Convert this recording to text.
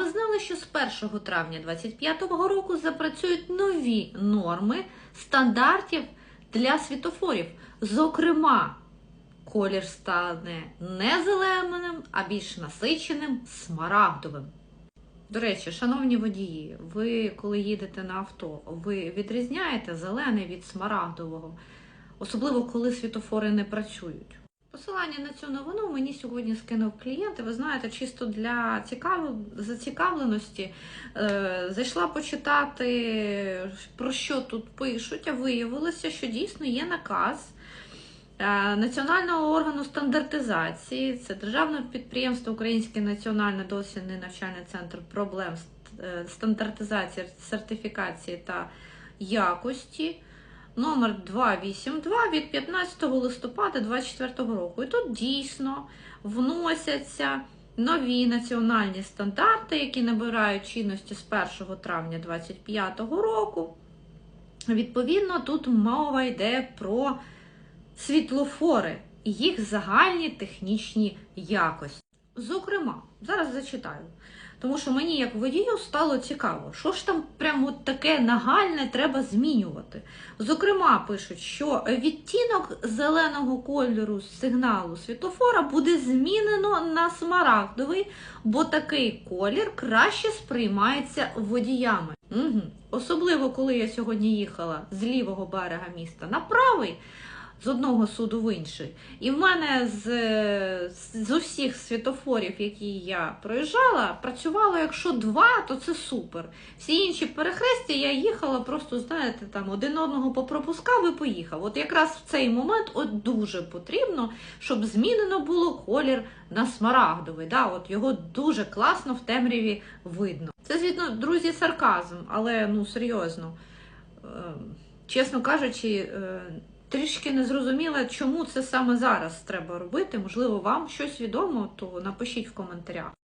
ви знали, що з 1 травня 2025 року запрацюють нові норми стандартів для світофорів? Зокрема, колір стане не зеленим, а більш насиченим смарагдовим. До речі, шановні водії, ви коли їдете на авто, ви відрізняєте зелений від смарагдового, особливо коли світофори не працюють. Посилання на цю новину мені сьогодні скинув клієнт. Ви знаєте, чисто для цікав... зацікавленості е, зайшла почитати, про що тут пишуть, а виявилося, що дійсно є наказ е, Національного органу стандартизації. Це державне підприємство Український національний дослідний навчальний центр проблем е, стандартизації, сертифікації та якості номер 282 від 15 листопада 2024 року. І тут дійсно вносяться нові національні стандарти, які набирають чинності з 1 травня 2025 року. Відповідно, тут мова йде про світлофори і їх загальні технічні якості. Зокрема, зараз зачитаю. Тому що мені, як водію, стало цікаво, що ж там прямо таке нагальне треба змінювати. Зокрема, пишуть, що відтінок зеленого кольору з сигналу світофора буде змінено на смарагдовий, бо такий колір краще сприймається водіями. Угу. Особливо, коли я сьогодні їхала з лівого берега міста на правий. З одного суду в інший. І в мене з, з усіх світофорів, які я проїжджала, працювало, якщо два, то це супер. Всі інші перехрестя я їхала, просто, знаєте, там один одного попропускав і поїхав. От якраз в цей момент от дуже потрібно, щоб змінено було колір на смарагдовий. Да? От його дуже класно в темряві видно. Це, звісно, друзі, сарказм, але ну серйозно. Е, Чесно кажучи, е, трішки не зрозуміла, чому це саме зараз треба робити. Можливо, вам щось відомо, то напишіть в коментарях.